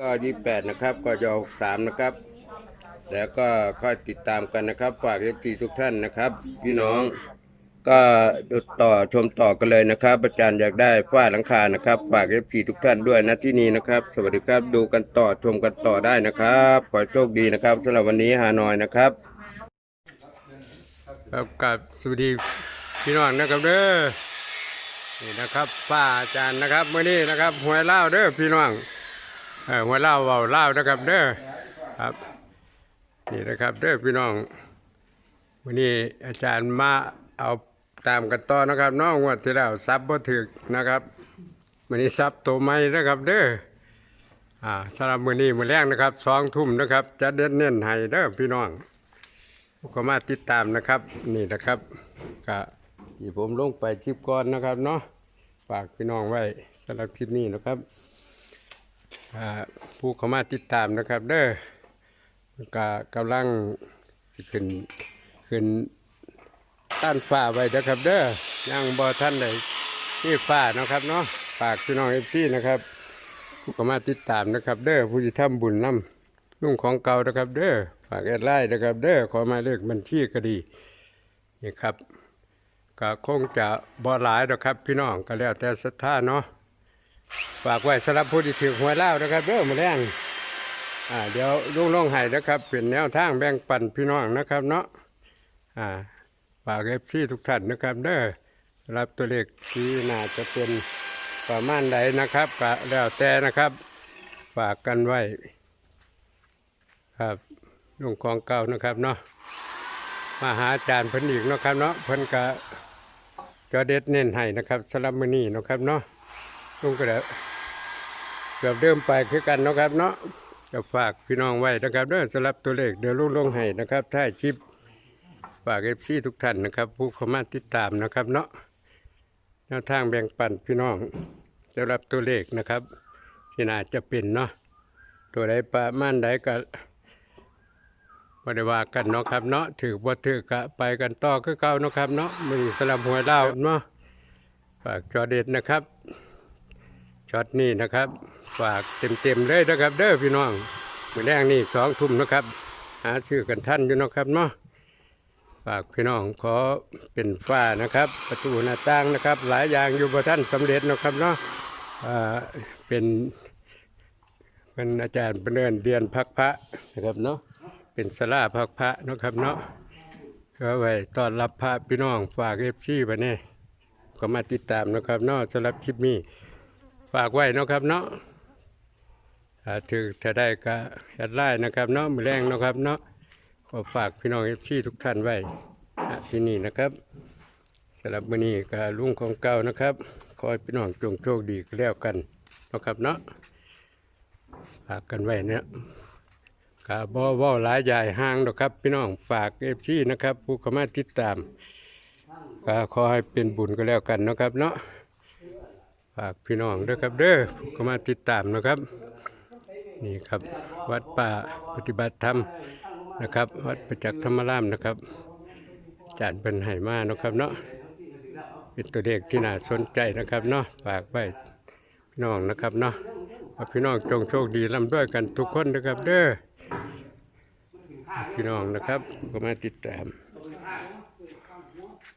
ก็ยี่แปดนะครับก็จะหกสามนะครับ แล้วก็ค่อยติดตามกันนะครับ ฝากเอฟซีทุกท่านนะครับ พี่น้องก็ดูต่อชมต่อกันเลยนะครับ อาจารย์อยากได้ฝ้าหลังคานะครับ ฝากเอฟซีทุกท่านด้วยนะที่นี้นะครับ สวัสดีครับดูกันต่อชมกันต่อได้นะครับ ขอโชคดีนะครับสำหรับวันนี้ฮานอยนะครับครับกับสวัสดีพี่น้องนะครับเด้อนี่นะครับป้าอาจารย์นะครับเมื่อนี้นะครับหวยเล่าเด้อพี่น้อง หวเล่าเบาเล่านะครับเด้อครับ นี่นะครับเด้อพี่น้องมื่อนี้อาจารย์มาเอาตามกันต่อนะครับน้องวดที่แล้วซับบ่ถึกนะครับมื่อนี้ซับตัวใหม่นะครับเด้ออ่าสำหรับมื่อนี้มื่อแรกนะครับสองทุ่มนะครับ จะเด็ดเน้นให้เด้อพี่น้องก็มาติดตามนะครับ นี่นะครับก็ที่ผมลงไปคลิปก่อนนะครับเนาะฝากพี่น้องไว้สำหรับคลิปนี้นะครับ ผู้เข้ามาติดตามนะครับ เด้อก็กำลังขึ้นขึ้นต้านฟ้าไว้นะครับ เด้อยังบ่ท่านใดที่ฟ้านะครับเนาะฝากพี่น้องเอฟซีนะครับ ผู้เข้ามาติดตามนะครับ เด้อผู้ที่ทำบุญนำนุ่งของเก่านะครับ เด้อฝากแอดไลน์นะครับ เด้อขอมาเลขบัญชีก็ดีนี่ครับก็คงจะบ่หลายนะครับ พี่น้องก็แล้วแต่ศรัทธาเนาะ ฝากไว้สำหรับผู้ที่ถือหวยเล่านะครับเด้อมาแรงอ่าเดี๋ยวลุงลงให้นะครับเป็นแนวทางแบ่งปันพี่น้องนะครับเนาะอ่าฝากเอฟซีทุกท่านนะครับเด้อรับตัวเลขที่น่าจะเป็นประมาณใดนะครับก็แล้วแต่นะครับ ฝากกันไว้ ครับลุงของเก่านะครับเนาะมาหาอาจารย์เพิ่นอีกนะครับเนาะเพิ่นก็จอเด็ดเน้นให้นะครับสลับมือนี่นะครับเนาะ ลุงก็ได้เกือบเดิมไปคือกันนะครับเนาะจะฝากพี่น้องไว้นะครับเด้อสลับตัวเลขเดี๋ยวลุงลงให้นะครับท้ายคลิปฝากเอฟซีทุกท่านนะครับ ผู้เข้ามาติดตามนะครับเนาะแนวทางแบ่งปันพี่น้องสำหรับตัวเลขนะครับ ที่น่าจะเป็นเนาะตัวใดประมาณใดก็บ่ได้ว่ากันเนาะครับเนาะถือบ่ถือก็ไปกันต่อคือเก่าเนาะครับเนาะมึงสลับหัวเล่าวเนาะฝากจอเด็ดนะครับ ช็อตนี้นะครับ ฝากเต็มๆเลยนะครับ เด้อพี่น้องมือแรกนี่สองทุ่มนะครับ หาชื่อกันท่านอยู่นะครับเนาะฝากพี่น้องขอเป็นฝ้านะครับ ประตูหน้าต่างนะครับ หลายอย่างอยู่บ่ท่านสำเร็จนะครับเนาะเป็นเป็นอาจารย์เป็นเดินเรียนพักพระนะครับเนาะเป็นสลาพักพระนะครับเนาะก็ไว้ต้อนรับพระพี่น้องฝากเอฟซีไปเนี่ยก็มาติดตามนะครับเนาะสำหรับคลิปนี้ ฝากไว้นะครับเนาะถ้าถือถ้าได้ก็แอดไลน์นะครับเนาะมือแรงเนาะครับเนาะก็ฝากพี่น้องเอฟซีทุกท่านไว้ที่นี่นะครับสำหรับมื้อนี้ก็ลุงของเก่านะครับขอให้พี่น้องจงโชคดีก็แล้วกันนะครับเนาะฝากกันไว้เนี่ยกาบ่เว่าหลายใหญ่ห่างดอกครับ พี่น้องฝากเอฟซีนะครับ ผู้เข้ามาติดตามก็ขอให้เป็นบุญก็แล้วกันนะครับเนาะ ฝากพี่น้องด้วยครับเด้อผู้เข้ามาติดตามนะครับ นี่ครับวัดป่าปฏิบัติธรรมนะครับ วัดประจักษ์ธรรมรามนะครับจารย์เป็นไหมานะครับเนาะเป็นตัวเลขที่น่าสนใจนะครับเนาะฝากไว้พี่น้องนะครับเนาะพี่น้องจงโชคดีร่ำด้วยกันทุกคนนะครับเด้อพี่น้องนะครับก็มาติดตาม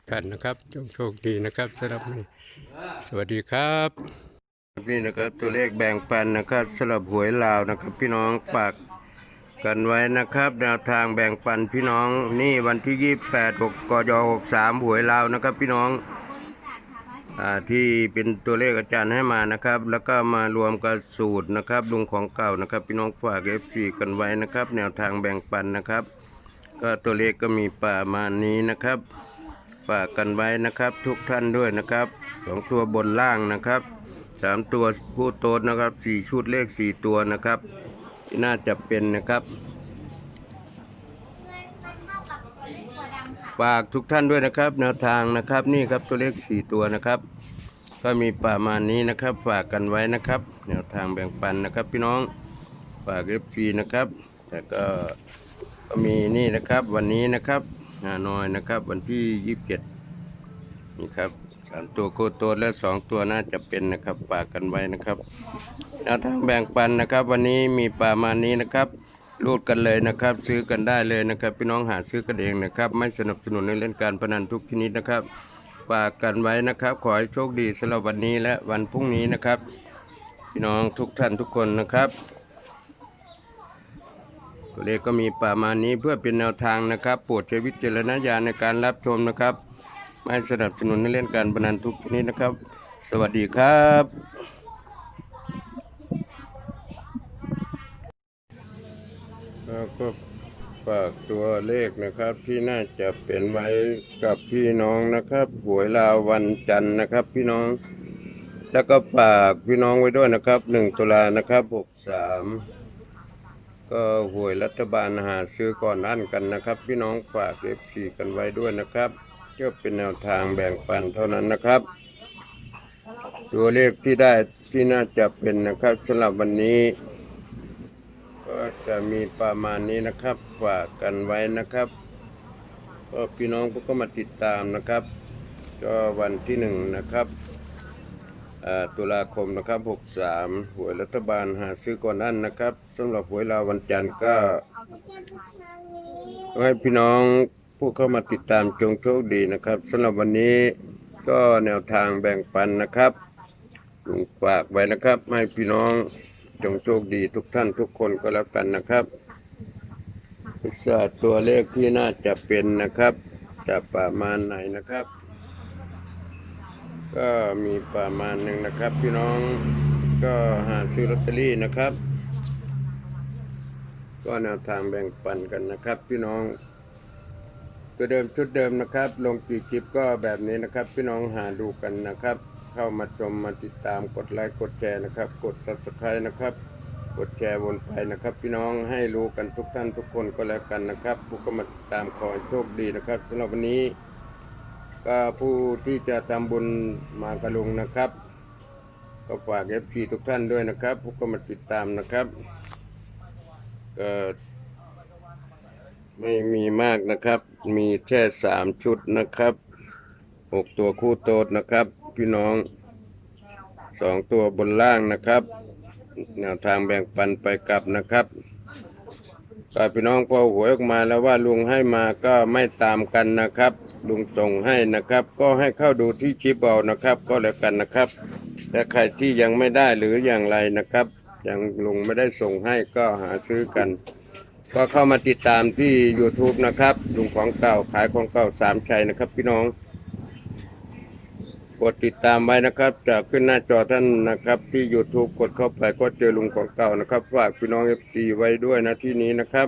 กันนะครับ จงโชคดีนะครับสำหรับนี้ สวัสดีครับนี่นะครับตัวเลขแบ่งปันนะครับสำหรับหวยลาวนะครับ พี่น้องฝากกันไว้นะครับแนวทางแบ่งปันพี่น้องนี่วันที่ 28 6กย63 หวยลาวนะครับ พี่น้องอที่เป็นตัวเลขอาจารย์ให้มานะครับ แล้วก็มารวมกับสูตรนะครับลุงของเก่านะครับ พี่น้องฝากเอฟซีกันไว้นะครับ แนวทางแบ่งปันนะครับ ก็ตัวเลขก็มีประมาณนี้นะครับฝากกันไว้นะครับ ทุกท่านด้วยนะครับ สองตัวบนล่างนะครับสามตัวคู่โต๊ดนะครับสี่ชุดเลขสี่ตัวนะครับ น่าจะเป็นนะครับฝากทุกท่านด้วยนะครับ แนวทางนะครับนี่ครับตัวเลขสี่ตัวนะครับ ก็มีประมาณนี้นะครับ ฝากกันไว้นะครับ แนวทางแบ่งปันนะครับ พี่น้องฝากเอฟซีนะครับแล้วก็ก็มีนี่นะครับวันนี้นะครับฮานอยนะครับ วันที่ยี่สิบเจ็ดนี่ครับามตัวโคโตและสองตัวน่าจะเป็นนะครับฝากกันไว้นะครับแนวทางแบ่งปันนะครับ วันนี้มีประมาณนี้นะครับรูดกันเลยนะครับ ซื้อกันได้เลยนะครับ พี่น้องหาซื้อกันเองนะครับ ไม่สนับสนุนในเล่นการพนันทุกชนิดนะครับฝากกันไว้นะครับ ขอให้โชคดีสำหรับวันนี้และวันพรุ่งนี้นะครับ พี่น้องทุกท่านทุกคนนะครับตัวเลขก็มีประมาณนี้เพื่อเป็นแนวทางนะครับ โปรดใช้วิจารณญาณในการรับชมนะครับ ไม่สนับสนุนให้เล่นการพนันทุกชนิดนะครับ สวัสดีครับแล้วก็ฝากตัวเลขนะครับที่น่าจะเป็นไว้กับพี่น้องนะครับหวยลาววันจันทร์นะครับ พี่น้อง แล้วก็ฝากพี่น้องไว้ด้วยนะครับหนึ่งตุลานะครับหกสามก็หวยรัฐบาลหาซื้อก่อนอันกันนะครับ พี่น้องฝากเอฟซีกันไว้ด้วยนะครับ ก็เป็นแนวทางแบ่งปันเท่านั้นนะครับ ตัวเลขที่ได้ที่น่าจะเป็นนะครับสำหรับวันนี้ ก็จะมีประมาณนี้นะครับฝากกันไว้นะครับก็พี่น้องก็มาติดตามนะครับ ก็วันที่หนึ่งนะครับตุลาคมนะครับ 63 หวยรัฐบาลหาซื้อก่อนนั่นนะครับสำหรับหวยลาววันจันทร์ก็ให้พี่น้อง ผู้เข้ามาติดตามจงโชคดีนะครับสำหรับวันนี้ก็แนวทางแบ่งปันนะครับลุงฝากไว้นะครับ ให้พี่น้องจงโชคดีทุกท่านทุกคนก็แล้วกันนะครับพิศาตัวเลขที่น่าจะเป็นนะครับ จะประมาณไหนนะครับ ก็มีประมาณหนึ่งนะครับ พี่น้องก็หาซื้อลอตเตอรี่นะครับ ก็แนวทางแบ่งปันกันนะครับ พี่น้อง ตัวเดิมชุดเดิมนะครับ ลงกี่คลิปก็แบบนี้นะครับ พี่น้องหาดูกันนะครับ เข้ามาชมมาติดตามกดไลค์กดแชร์นะครับ กด subscribe นะครับ กดแชร์วนไปนะครับ พี่น้องให้รู้กันทุกท่านทุกคนก็แล้วกันนะครับผู้ก็มาติดตามขอให้โชคดีนะครับสำหรับวันนี้ ก็ผู้ที่จะทำบุญมากระลุงนะครับก็ฝากเอฟซีทุกท่านด้วยนะครับผู้ก็มาติดตามนะครับก็ ไม่มีมากนะครับ มีแค่สามชุดนะครับหกตัวคู่โตดนะครับ พี่น้องสองตัวบนล่างนะครับ แนวทางแบ่งปันไปกลับนะครับก็พี่น้องพอหวยออกมาแล้วว่าลุงให้มาก็ไม่ตามกันนะครับ ลุงส่งให้นะครับ ก็ให้เข้าดูที่ชิปเอานะครับ ก็แล้วกันนะครับแต่ใครที่ยังไม่ได้หรืออย่างไรนะครับ ยังลุงไม่ได้ส่งให้ก็หาซื้อกัน ก็เข้ามาติดตามที่ YouTube นะครับลุงของเก่าขายของเก่าสามชัยนะครับ พี่น้องกดติดตามไว้นะครับจะขึ้นหน้าจอท่านนะครับ ที่ YouTube กดเข้าไปก็เจอลุงของเก่านะครับฝากพี่น้อง FC ไว้ด้วยนะที่นี้นะครับ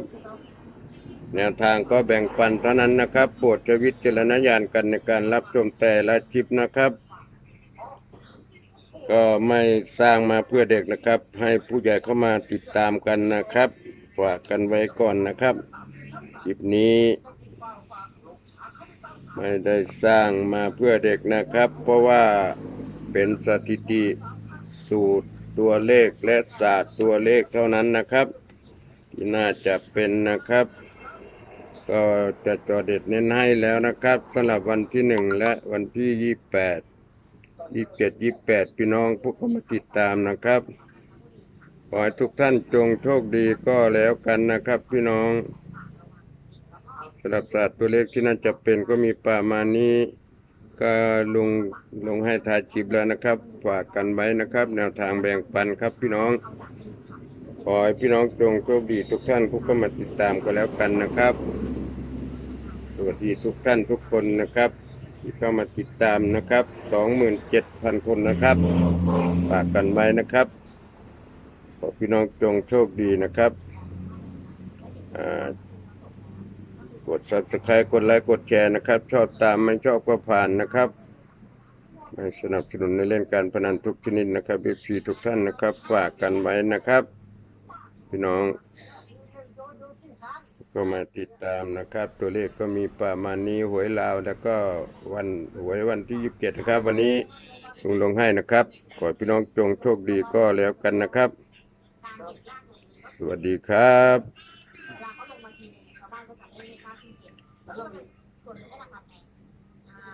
แนวทางก็แบ่งปันเท่านั้นนะครับโปรดใช้วิจารณญาณกันในการรับชมแต่ละคลิปนะครับ ก็ไม่สร้างมาเพื่อเด็กนะครับ ให้ผู้ใหญ่เข้ามาติดตามกันนะครับ ฝากกันไว้ก่อนนะครับ คลิปนี้ ไม่ได้สร้างมาเพื่อเด็กนะครับ เพราะว่าเป็นสถิติสูตรตัวเลขและศาสตร์ตัวเลขเท่านั้นนะครับ ที่น่าจะเป็นนะครับ ก็จะจอเด็ดเน้นให้แล้วนะครับสำหรับวันที่หนึ่งและวันที่ยี่แปดยี่เจ็ดยี่แปดพี่น้องพวกเข้ามาติดตามนะครับ ขอให้ทุกท่านจงโชคดีก็แล้วกันนะครับพี่น้องสำหรับศาสตร์ตัวเลขที่น่าจะเป็นก็มีประมาณนี้ ก็ลงลงให้ทายจิบแล้วนะครับ ฝากกันไว้นะครับ แนวทางแบ่งปันครับพี่น้อง ขอให้พี่น้องจงโชคดีทุกท่านผู้เข้ามาติดตามก็แล้วกันนะครับ สวัสดีทุกท่านทุกคนนะครับที่เข้ามาติดตามนะครับ 27,000 คนนะครับ ฝากกันไว้นะครับ ขอพี่น้องจงโชคดีนะครับกด subscribe กดไลค์กดแชร์นะครับ ชอบตามไม่ชอบก็ผ่านนะครับไม่สนับสนุนในเล่นการพนันทุกชนิดนะครับเอฟซีทุกท่านนะครับ ฝากกันไว้นะครับ พี่น้อง ก็มาติดตามนะครับ ตัวเลขก็มีประมาณนี้หวยลาวแล้วก็วันหวยวันที่ยี่สิบเจ็ดนะครับ วันนี้ลุงลงให้นะครับ ขอพี่น้องจงโชคดีก็แล้วกันนะครับ สวัสดีครับ